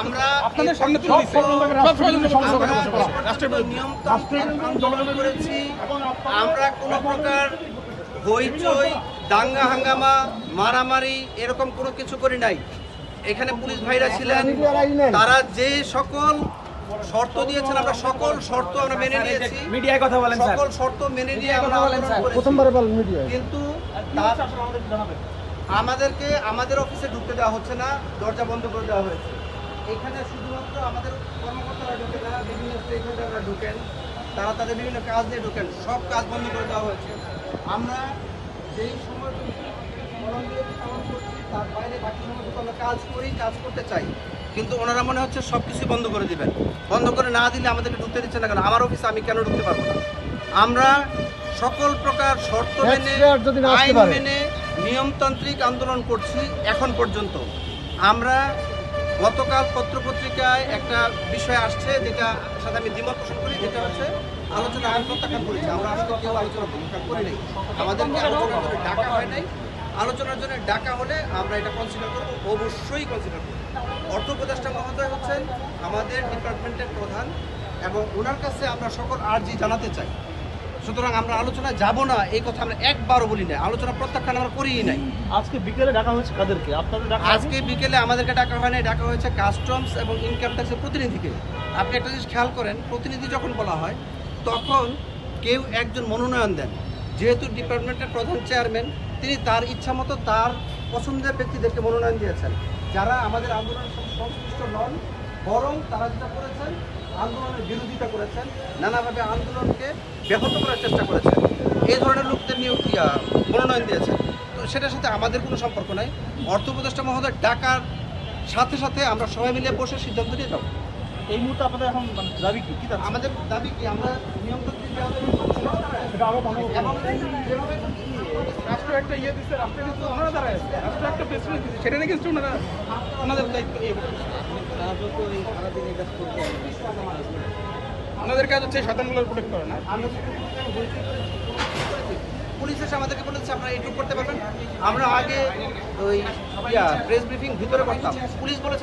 আমরা আপনাদের সামনে তুলে সব। রাষ্ট্রের নিয়মতান্ত্রিক করেছি। আমরা কোনো প্রকার হইচই দাঙ্গা হাঙ্গামা মারামারি এরকম কোনো কিছু করি নাই। এখানে পুলিশ ভাইরা ছিলেন তারা যে সকল শর্ত দিয়েছেন আমরা সকল শর্ত আমরা মেনে নিয়েছি। মিডিয়ায় কথা বলেন সকল শর্ত মেনে নিয়ে আমরা প্রথমবারে বলেন মিডিয়ায়। কিন্তু আমাদেরকে আমাদের অফিসে ঢুকতে দেওয়া হচ্ছে না দরজা বন্ধ করে দেওয়া হয়েছে। এখানে শুধুমাত্র আমাদের কর্মকর্তারা ঢুকে না বিভিন্ন স্টেক হোল্ডাররা ঢুকেন তারা তাদের বিভিন্ন কাজ নিয়ে ঢুকেন সব কাজ বন্ধ করে দেওয়া হয়েছে। আমরা যেই সময়টুকু কলম্বিয়াতে পালন করছি তার বাইরে বাকি সময়টুকু আমরা কাজ করি কাজ করতে চাই। কিন্তু ওনারা মনে হচ্ছে সব কিছু বন্ধ করে দিবেন। বন্ধ করে না দিলে আমাদেরকে ঢুকতে দিচ্ছে না কেন? আমার অফিসে আমি কেন ঢুকতে পারব না? আমরা সকল প্রকার শর্ত মেনে আইন মেনে নিয়মতান্ত্রিক আন্দোলন করছি এখন পর্যন্ত। আমরা গতকাল পত্রপত্রিকায় একটা বিষয় আসছে যেটা সাথে আমি দ্বিমত পোষণ করি যেটা হচ্ছে আলোচনা আমি প্রত্যাখ্যান করেছি। আমরা আসলে কেউ আলোচনা প্রত্যাখ্যান করি নাই। আমাদেরকে আলোচনার জন্য ডাকা হয় নাই। আলোচনার জন্য ডাকা হলে আমরা এটা কনসিডার করব অবশ্যই কনসিডার করব। অর্থ উপদেষ্টা মহোদয় হচ্ছেন আমাদের ডিপার্টমেন্টের প্রধান এবং ওনার কাছে আমরা সকল আর্জি জানাতে চাই। সুতরাং আমরা আলোচনা যাব না এই কথা আমরা একবারও বলি না আলোচনা প্রত্যাখ্যান আমরা করিই নাই। আজকে বিকেলে ডাকা হয়েছে কাদেরকে? আপনাদের আজকে বিকেলে আমাদেরকে ডাকা হয় নাই ডাকা হয়েছে কাস্টমস এবং ইনকাম ট্যাক্সের প্রতিনিধিকে। আপনি একটা জিনিস খেয়াল করেন প্রতিনিধি যখন বলা হয় তখন কেউ একজন মনোনয়ন দেন। যেহেতু ডিপার্টমেন্টের প্রধান চেয়ারম্যান তিনি তার ইচ্ছা মতো তার পছন্দের ব্যক্তিদেরকে মনোনয়ন দিয়েছেন। যারা আমাদের আন্দোলনের সংশ্লিষ্ট নন বরং তারা যেটা করেছেন আন্দোলনের বিরোধিতা করেছেন নানাভাবে আন্দোলনকে ব্যাহত করার চেষ্টা করেছেন। এই ধরনের লোকদের নিয়ে ইয়া, মনোনয়ন দিয়েছেন? তো সেটার সাথে আমাদের কোনো সম্পর্ক নাই। অর্থ উপদেষ্টা মহোদয় ডাকার সাথে সাথে আমরা সবাই মিলে বসে সিদ্ধান্ত নিয়ে যাব। এই মুহূর্তে আপনাদের এখন মানে দাবি কি? আমাদের দাবি কি আমরা যেভাবে রাষ্ট্র একটা ইয়ে দিচ্ছে রাষ্ট্রের কিন্তু ওনারা দাঁড়ায় রাষ্ট্র একটা প্রেসিডেন্ট দিচ্ছে। সেটা নাকি ওনারা ওনাদের দায়িত্ব ওনাদের কাজ হচ্ছে শতানগুলো প্রোটেক্ট করে না? পুলিশ এসে আমাদেরকে বলেছে আপনারা এইটুকু করতে পারবেন। আমরা আগে ওই প্রেস ব্রিফিং ভিতরে করতাম। পুলিশ বলেছে